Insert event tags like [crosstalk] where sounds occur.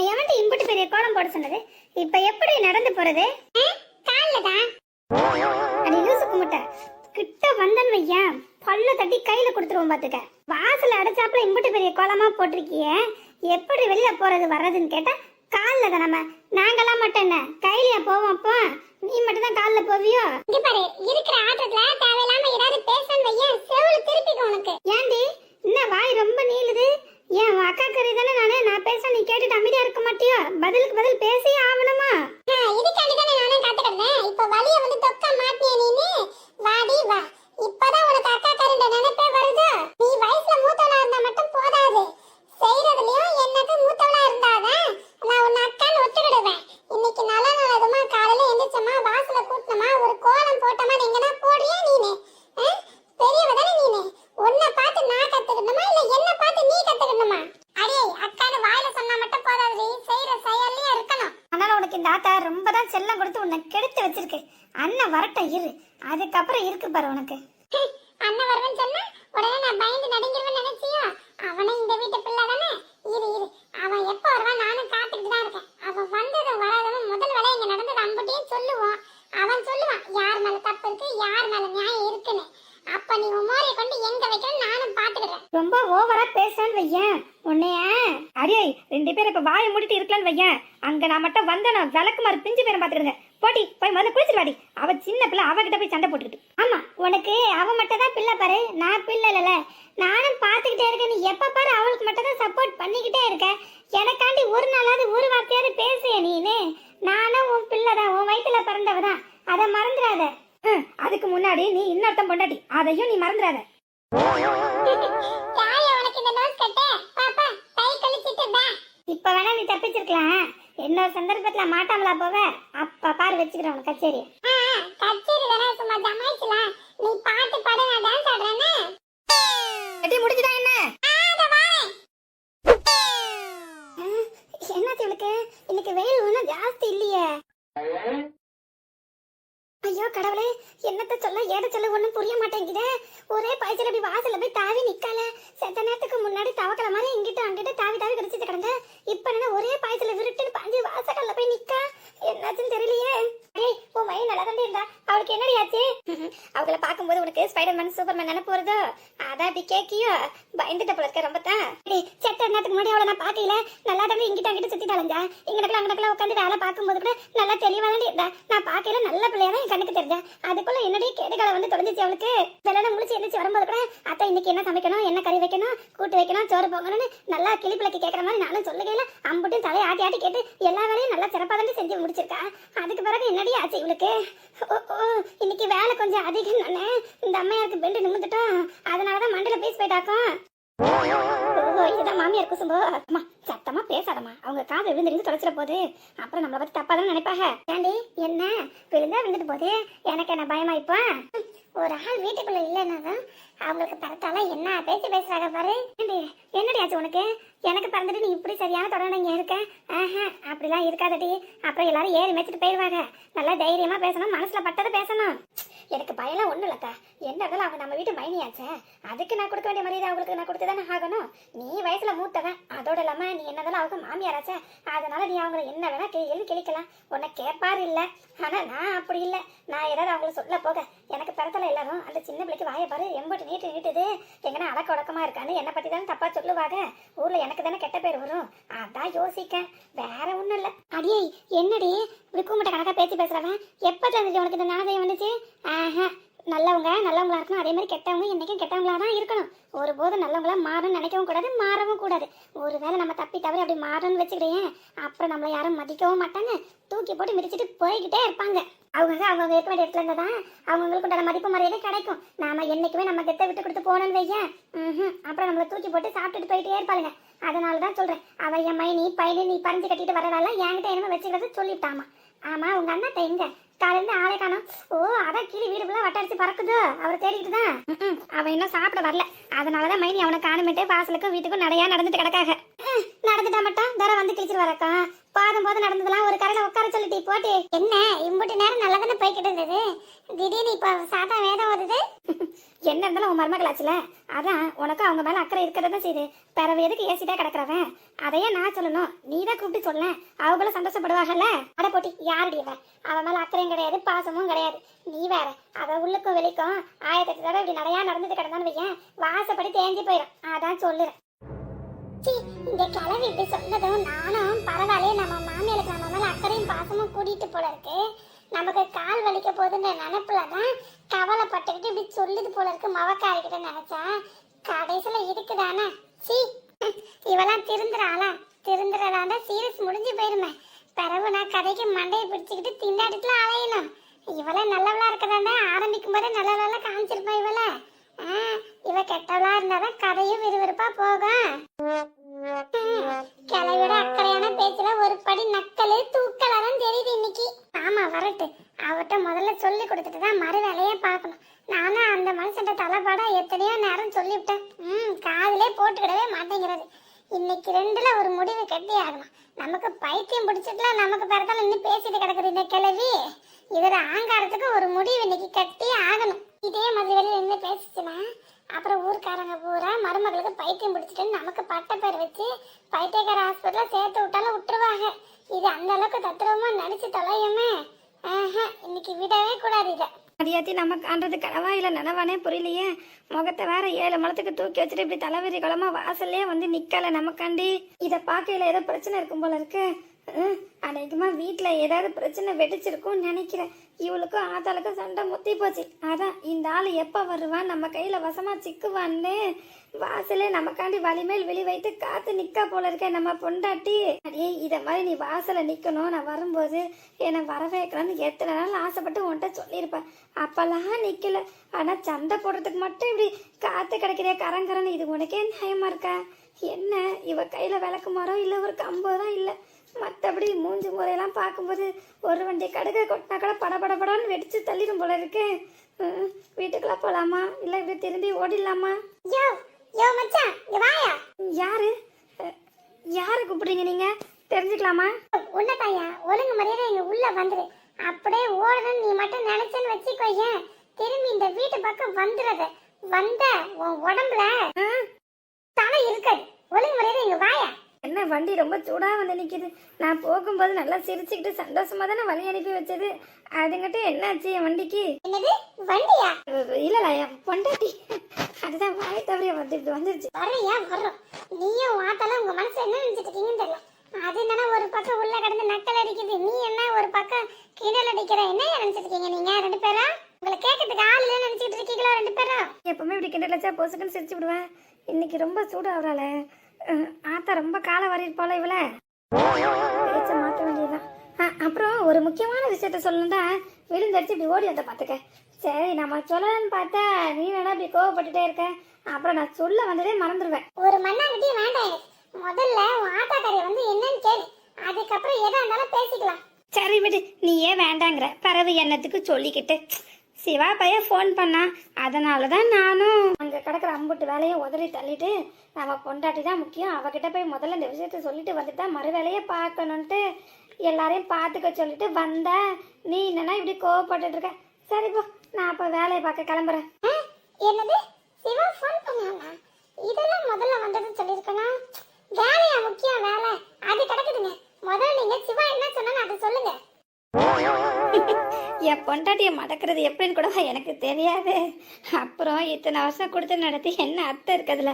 உன்னை எவன்ட்டு இம்புட்டு பெரிய கோலம் போட சொன்னது. இப்ப எப்படி நடந்து போறது? அடி லூசு கும்பிட்ட. கிட்ட வந்தன் வையா பல்ல தட்டி கையில கொடுத்துருவோம் பாத்துக்க. வாசல்ல அடைச்சாப்புல இம்புட்டு பெரிய கோலமா போட்டிருக்கிய. எப்படி வெளியில போறது வர்றதுன்னு கேட்டா கால்ல தான் நம்ம. நாங்கெல்லாம் மட்டும் என்ன? கையிலயா? போவோம் அப்போ. நீ மட்டும் தான் கால்ல போவியோ? இங்க பாரு இருக்கிற ஆட்டத்துல தேவையில்லாம ஏதாவது பேசணும் வையன். செவுல திருப்பிக்க உனக்கு ஏண்டி என்ன வாய் ரொம்ப நீளுது ஏன் உன் அக்கா கறி தானே நானே நான் பேச நீ கேட்டுட்டு பதில் பதிலுக்கு பதில் பேசியே ஆகணுமா ஆ, இதுக்காண்டி தானே நானும் காத்துக்கிட்டேன் இப்ப வலிய வந்து தொக்க மாட்டிய நீனு வாடி வா இப்பதான் உனக்கு அக்கா கருண்ட நினைப்பே வருது நீ வயசுல மூத்தவளா இருந்தா மட்டும் போதாது செய்யறதுலயும் எனக்கு மூத்தவளா இருந்தாதான் நான் உன்னை அக்கான்னு ஒத்துக்கிடுவேன் இன்னைக்கு நல்ல நல்லதுமா காலையில எந்திரிச்சமா வாசல கூட்டினமா ஒரு கோலம் போட்டமா எங்கன்னா போடுறியா நீனு ஆ? பெரியவ தானே நீனு உன்னை பார்த்து நான் கத்துக்கணுமா இல்ல என்ன பார்த்து நீ கத்துக்கணுமா அடே அக்கான்னு வாயில சொன்னா மட்டும் போதாது செய்யற செயல்லயே இருக்கணும் ஆனாலும் உனக்கு இந்த ஆத்தா ரொம்ப தான் செல்லம் கொடுத்து உன்னை கெடுத்து வச்சிருக்கு வரட்டும் இரு. அதுக்கப்புறம் இருக்கு பாரு உனக்கு. ஹம், அண்ணன் வருவேன்னு சொன்னா உடனே நான் பயந்து நடுங்கிருவேன்னு நினைச்சியோ? அவனும் இந்த வீட்டு பிள்ளை தானே? இரு இரு. அவன் எப்ப வருவான் நானும் காத்துக்கிட்டு தான் இருக்கேன். அவன் வந்ததும் வராததும் முதல் வேலை இங்க நடந்தது அம்புட்டியும் சொல்லுவான். அவன் சொல்லுவான் யார் மேல தப்பு இருக்கு யார் மேல நியாயம் இருக்குன்னு. அப்ப நீ உன் மோரையை கொண்டு எங்க வைக்கணும் நானும் பாத்துக்கிறேன். ரொம்ப ஓவரா பேசுறேன்னு வையேன். உன்னைய அடியே ரெண்டு பேரும் இப்ப வாயை மூடிட்டு இருக்கலான்னு வையேன். அங்க நான் மட்டும் வந்தேனா விளக்கு மாதிரி பிஞ்சு பேரை பாத்துக்கிடுங்க போட்டி போய் முதல்ல குளிச்சிட்டு வாடி. அவ சின்ன பிள்ளை அவகிட்ட போய் சண்டை போட்டுக்கிட்டு. ஆமா உனக்கு அவ மட்டும் தான் பிள்ளை பாரு. நான் பிள்ளை இல்லல நானும் பாத்துக்கிட்டே இருக்கேன். நீ எப்ப பாரு அவளுக்கு மட்டும் தான் சப்போர்ட் பண்ணிக்கிட்டே இருக்க. எனக்காண்டி ஒரு நாளாவது ஒரு வார்த்தையாவது பேசுய நீனு? நானும் உன் பிள்ளை தான். உன் வயித்துல பிறந்தவ தான். அதை மறந்துடாத. அதுக்கு முன்னாடி நீ இன்னொருத்தன் பொண்டாட்டி. அதையும் நீ மறந்துடாத. [laughs] இப்ப வேணா நீ தப்பிச்சிருக்கலாம். இன்னொரு சந்தர்ப்பத்துல மாட்டாமலா போவ? அப்ப பாரு வச்சுக்கிறேன் உனக்கு கச்சேரி. கச்சேரி தானே சும்மா ஜமாய்ச்சலாம் நீ பாட்டு பாட நான் டான்ஸ் ஆடுறேன்னு. கட்டி முடிச்சுதா என்ன. என்னாச்சு இவளுக்கு? இன்னைக்கு வெயில் ஒன்றும் ஜாஸ்தி இல்லையே. ஐயோ கடவுளே என்னத்த சொல்ல ஏத சொல்ல ஒண்ணும் புரிய மாட்டேங்குதே. ஒரே பாய்ச்சல் அப்படி வாசல்ல போய் தாவி நிக்கல. செத்த நேரத்துக்கு முன்னாடி தவக்கல மாதிரி இங்கிட்ட அங்கிட்ட தாவி தாவி கிடைச்சிட்டு கிடந்த. இப்ப என்ன ஒரே பாய்ச்சல விருட்டுன்னு பாஞ்சு வாசக்கல்ல போய் நிக்க. என்னாச்சுன்னு தெரியலையே. ஏய் உன் மையம் நல்லா தாண்டி இருந்தா. அவளுக்கு என்னடி ஆச்சு? [laughs] அவங்கள பார்க்கும்போது உனக்கு ஸ்பைடர்மேன் சூப்பர்மேன் நினைப்பு வருதோ அதான் அப்படி கேக்கியோ? பயந்துட்ட போல இருக்க ரொம்ப தான் ஏய் செத்த நேரத்துக்கு முன்னாடி அவளை நான் பார்க்கல. நல்லா தாண்டி இங்கிட்ட அங்கிட்ட சுத்தி தலைஞ்சா இங்கடக்கல அங்கடக்கல உட்காந்து வேலை பார்க்கும்போது கூட நல்லா தெளிவா தாண்டி இருந்தா. நான் பார்க்கல நல்ல பிள்ளையா தான் என் கண்ணுக்கு தெரிஞ்சா அதுக்குள்ள என்னுடைய கேடுகளை வந்து தொலைஞ்சிச்சு அவளுக்கு. வெள்ளன முடிச்சு எந்திரிச்சு வரும்போது கூட அத்தை இன்னைக்கு என்ன சமைக்கணும்? என்ன கறி வைக்கணும்? கூட்டு வைக்கணும்? சோறு பொங்கணும்னு நல்லா கிளிப்பிளைக்கு கேட்கற மாதிரி நானும் சொல்லுகையில அம்புட்டும் தலையை ஆட்டி ஆட்டி கேட்டு எல்லா வேலையும் நல்லா சிறப்பாக தாண்டி செஞ்சு முடிச்சிருக்கா. அதுக்கு பிறகு என்னடி ஆச்சு இவளுக்கு? ஓ இன்னைக்கு வேலை கொஞ்சம் அதிகம் தானே இந்த அம்மையாருக்கு பெண்டு நிமிந்துட்டோம் அதனாலதான் மண்டல பீஸ் போயிட்டாக்கும் ஓ இதுதான் மாமியார் குசும்போ. அம்மா சத்தமா பேசாதம்மா. அவங்க காது விழுந்து தொலைச்சிட போகுது. அப்புறம் நம்மளை பத்தி தப்பா தான் நினைப்பாங்க? ஏண்டி என்ன? விழுந்தா விழுந்துட்டு போது எனக்கு என்ன பயமா இப்போ? ஒரு ஆள் வீட்டுக்குள்ள இல்லைன்னாதான் அவங்களுக்கு பரத்தால என்ன பேச்சு பேசுறாங்க பாரு. என்னடி ஆச்சு உனக்கு? எனக்கு பறந்துட்டு நீ இப்படி சரியான தொடர்ந்து இருக்க? ஆஹா அப்படிலாம் இருக்காதடி. அப்புறம் எல்லாரும் ஏறி மேய்ச்சிட்டு போயிடுவாங்க நல்லா தைரியமா பேசணும் மனசுல பட்டதை பேசணும். எனக்கு பயம்லாம் ஒண்ணும் இல்லக்கா. எந்த இருந்தாலும் அவங்க நம்ம வீட்டு மைனியாச்சே. அதுக்கு நான் கொடுக்க வேண்டிய மரியாதை அவங்களுக்கு நான் கொடுத்து தானே ஆகணும். நீ வயசுல மூத்தவன். அதோட இல்லாம நீ என்னதாலும் அவங்க மாமியாராச்சே. அதனால நீ அவங்கள என்ன வேணா கேள்வி கிழிக்கலாம். உன்னை கேட்பாரு இல்ல. ஆனா நான் அப்படி இல்ல. நான் ஏதாவது அவங்கள சொல்ல போக. எனக்கு பிறத்தல எல்லாரும் அந்த சின்ன பிள்ளைக்கு வாயை பாரு எம்பட்டு நீட்டு நீட்டுது. எங்கன்னா அடக்க உடக்கமாக இருக்கான்னு என்னை பற்றி தானே தப்பாக சொல்லுவாங்க. ஊரில் எனக்கு தானே கெட்ட பேர் வரும். அதான் யோசிக்க வேற ஒன்றும் இல்லை. அடியே என்னடி? இப்படி கணக்காக பேசி பேசுகிறவன் எப்போ தெரிஞ்சு உனக்கு இந்த நாணயம் வந்துச்சு? ஆஹா. நல்லவங்க நல்லவங்களா இருக்கணும். அதே மாதிரி கெட்டவங்க என்றைக்கும் கெட்டவங்களா தான் இருக்கணும். ஒரு போதும் நல்லவங்களா மாறணும்னு நினைக்கவும் கூடாது மாறவும் கூடாது. ஒரு வேளை நம்ம தப்பி தவறி அப்படி மாறணும்னு வச்சுக்கிறேன் அப்புறம் நம்மளை யாரும் மதிக்கவும் மாட்டாங்க. தூக்கி போட்டு மிதிச்சிட்டு போய்கிட்டே இருப்பாங்க. அவங்க அவங்க இருக்க வேண்டிய இடத்துல தான் அவங்களுக்கு உண்டான மதிப்பு மரியாதை கிடைக்கும். நாம என்றைக்குமே நம்ம கெட்ட விட்டு கொடுத்து போனோம்னு வையன் ம் அப்புறம் நம்மளை தூக்கி போட்டு சாப்பிட்டுட்டு போயிட்டே இருப்பாளுங்க. அதனால தான் சொல்கிறேன் அவள் என் மைனி பையனு நீ பறிஞ்சு கட்டிட்டு வரதால என்கிட்ட என்னமோ வச்சுக்கிறது சொல்லிட்டாமா. ஆமா உங்கள் அண்ணா எங்கே? காலையில ஆளே காணும். ஓ அதான் கிளி வீடு ஃபுல்லாக வட்டடிச்சு பறக்குது. அவர் தேடிட்டு தான். அவன் இன்னும் சாப்பிட வரல. அதனாலதான் மைனி அவனை காணுமிட்டு வாசலுக்கும் வீட்டுக்கும் நடையா நடந்துட்டு கிடக்காக. நடந்துட்டா மட்டும் தர வந்து கிழிச்சிட்டு வரக்கா பாதம் போது நடந்ததெல்லாம் ஒரு கரையில உட்கார சொல்லிட்டு போட்டு. என்ன இம்புட்டு நேரம் நல்லா தானே போய்கிட்டு இருந்தது? திடீர்னு இப்ப சாதா வேதம் வருது என்ன இருந்தாலும் உன் மருமகளாச்சுல? அதான் உனக்கு அவங்க மேல அக்கறை இருக்கிறத செய்து செய்யுது. பிறவு எதுக்கு ஏசிட்டா கிடக்குறவன்? அதையே நான் சொல்லணும். நீ தான் கூப்பிட்டு சொல்ல. அவங்களும் சந்தோஷப்படுவாங்கல்ல? அட போட்டி யாருடைய அவ மேல அக்கறையும் கிடையாது பாசமும் கிடையாது. நீ வேற. அவ உள்ளுக்கும் வெளிக்கும் ஆயிரத்தி தடவை இப்படி நிறையா நடந்துட்டு கிடந்தான்னு வையன். வாசப்படி தேஞ்சு போயிடும் அதான் சொல்லுறேன். இந்த கிழவி இப்படி சொன்னதும் நானும் பரவாயில்லையே நம்ம மாமியாருக்கு நம்ம மேல அக்கறையும் பாசமும் கூட்டிட்டு போல இருக்கு. நமக்கு கால் வலிக்க போகுதுன்ற நினைப்புல தான் கவலைப்பட்டுக்கிட்டு இப்படி சொல்லுது போல இருக்கு மவக்காரிக்கிட்ட நினைச்சேன். கடைசியில இருக்குதானே? சீ இவெல்லாம் திருந்துறாளா? திருந்துறதா இருந்தா சீரியஸ் முடிஞ்சு போயிருமே. பிறகு நான் கதைக்கு மண்டையை பிடிச்சிக்கிட்டு திண்டாடிட்டுலாம் அலையணும். இவளே நல்லவளா இருக்கதாண்டா ஆரம்பிக்கும் போதே நல்லவளா காமிச்சிருப்பா இவளை. இவ கெட்டவளா இருந்தாதான் கதையும் விறுவிறுப்பா போகும். கிளவியோட அக்கறையான பேச்சுல ஒரு படி நக்கலு தூக்கலா தான் தெரியுது இன்னைக்கு. ஆமா வரட்டு. அவட்ட முதல்ல சொல்லி கொடுத்துட்டு தான் மறு வேலையே பார்க்கணும். நானும் அந்த மனுஷன் தலைப்பாடா எத்தனையோ நேரம் சொல்லிவிட்டேன். ம் காதலே போட்டுக்கிடவே மாட்டேங்கிறது. இன்னைக்கு ரெண்டுல ஒரு முடிவு கட்டி ஆகணும். நமக்கு பைத்தியம் பிடிச்சிட்டுலாம் நமக்கு பிறத்தாலும் இன்னும் பேசிட்டு கிடக்குது இந்த கிழவி. இதோட ஆங்காரத்துக்கு ஒரு முடிவு இன்னைக்கு கட்டி ஆகணும். இதே மாதிரி வெளியில நின்று பேசிச்சுன்னா அப்புறம் ஊர்க்காரங்க பூரா மருமகளுக்கு பைத்தியம் பிடிச்சிட்டுன்னு நமக்கு பட்ட பேர் வச்சு பைத்தியக்கார ஹாஸ்பிட்டலில் சேர்த்து விட்டாலும் விட்டுருவாங்க. இது அந்த அளவுக்கு தத்துவமா நடிச்சு தொலையுமே. ஆஹா, இன்னைக்கு விடவே கூடாது இதை. அடியாத்தி நமக்கு அன்றது கனவா இல்லை நனவானே புரியலையே? முகத்தை வேற ஏழு மலத்துக்கு தூக்கி வச்சுட்டு இப்படி தலைவரி குளமா வாசல்லே வந்து நிக்கல நமக்காண்டி. இதை பார்க்கையில ஏதோ பிரச்சனை இருக்கும் போல இருக்கு. ம், வீட்டில் ஏதாவது பிரச்சனை வெடிச்சிருக்கும்னு நினைக்கிறேன். இவளுக்கும் ஆத்தாளுக்கும் சண்டை முத்தி போச்சு. அதான் இந்த ஆள் எப்போ வருவான்? நம்ம கையில் வசமாக சிக்குவான்னு. வாசலே நமக்காண்டி வலிமேல் வெளி வைத்து காத்து நிற்கா போல இருக்கே நம்ம பொண்டாட்டி. அடியே இதை மாதிரி நீ வாசலை நிற்கணும் நான் வரும்போது என்னை வரவேற்கணும்னு எத்தனை நாள் ஆசைப்பட்டு உன்கிட்ட சொல்லியிருப்பேன். அப்போல்லாம் நிற்கல ஆனால் சண்டை போடுறதுக்கு மட்டும் இப்படி காற்று கிடைக்கிற கரங்கரன்னு. இது உனக்கே நியாயமாக இருக்கா? என்ன இவ கையில் விளக்கு மரம் இல்லை ஒரு கம்போ தான் இல்லை. மற்றபடி மூஞ்சி முறையெல்லாம் பார்க்கும்போது ஒரு வண்டி கடுகை கொட்டினா கூட படபடபடன்னு வெடிச்சு தள்ளிடும் போல இருக்கு. ம், வீட்டுக்குள்ள போலாமா? இல்ல இப்படி திரும்பி ஓடிடலாமா? யோ யோ மச்சான் வாயா. யாரு? யாரை கூப்பிடுறீங்க நீங்க? தெரிஞ்சுக்கலாமா? உன்னதாயா ஒழுங்கு மரியாதை இங்க உள்ள வந்துரு. அப்படியே ஓடணும்னு நீ மட்டும் நினைச்சேன்னு வச்சுக்கோயேன். திரும்பி இந்த வீட்டு பக்கம் வந்துடுறது வந்த உன் உடம்புல? தலை இருக்காது ஒழுங்கு மரியாதை இங்க வாயா. என்ன வண்டி ரொம்ப சூடா வந்து நிக்குது. நான் போகும்போது நல்லா சிரிச்சுக்கிட்டு சந்தோஷமா தானே வழி அனுப்பி வச்சது. அதுங்கிட்ட என்னாச்சு என் வண்டிக்கு? என்னது? வண்டியா? இல்லல என் பொண்டாட்டி. அதுதான் வாய் தவறிய வந்து இப்படி வந்துருச்சு வர்றியா வர்றோம்? நீயும் வாத்தால உங்க மனசு என்ன நினைச்சிட்டு இருக்கீங்கன்னு தெரியல. அது என்னன்னா ஒரு பக்கம் உள்ள கடந்து நக்கல் அடிக்குது. நீ என்ன ஒரு பக்கம் கிண்டல் அடிக்கிற? என்ன நினைச்சிட்டு இருக்கீங்க நீங்க ரெண்டு பேரும் உங்களை கேட்கறதுக்கு ஆள் இல்லைன்னு நினைச்சிட்டு இருக்கீங்களா ரெண்டு பேரும் எப்பவுமே இப்படி கிண்டல் வச்சா பொசுக்குன்னு சிரிச்சு விடுவேன். இன்னைக்கு ரொம்ப சூடு ஆகுறாள ஆத்தா ரொம்ப காலை வாரிட்டு போல இவள. பேச்ச மாற்ற வேண்டியதுதான். அப்புறம் ஒரு முக்கியமான விஷயத்த சொல்லணும்டா. விழுந்தடிச்சு இப்படி ஓடி வந்த பார்த்துக்க சரி நம்ம சொல்லலாம்னு பார்த்தா நீ வேணா இப்படி கோவப்பட்டுட்டே இருக்க. அப்புறம் நான் சொல்ல வந்ததே மறந்துடுவேன் ஒரு மண்ணாங்கட்டியும் வேண்டாம் முதல்ல உன் ஆத்தாக்காரிய வந்து என்னன்னு கேளு. அதுக்கப்புறம் எதா இருந்தாலும் பேசிக்கலாம். சரி விடு. நீ ஏன் வேண்டாங்கிற. பறவை எண்ணத்துக்கு சொல்லிக்கிட்டு? சிவா பையன் ஃபோன் பண்ணான் அதனால தான் நானும் அங்கே கிடக்கிற அம்புட்டு வேலையை உதறி தள்ளிட்டு நம்ம பொண்டாட்டி தான் முக்கியம். அவகிட்ட போய் முதல்ல இந்த விஷயத்த சொல்லிட்டு வந்துட்டு தான் மறு வேலையை பார்க்கணுன்ட்டு எல்லாரையும் பார்த்துக்க சொல்லிட்டு வந்தேன் நீ என்னன்னா இப்படி கோவப்பட்டுட்டு இருக்க. சரி போ நான் அப்போ வேலையை பார்க்க கிளம்புறேன். என்னது? சிவா ஃபோன் பண்ணாங்க? பொண்டாட்டியை மடக்கிறது எப்படின்னு கூட எனக்கு தெரியாது. அப்புறம் இத்தனை வருஷம் கொடுத்து நடத்தி என்ன அர்த்தம் இருக்குதுல?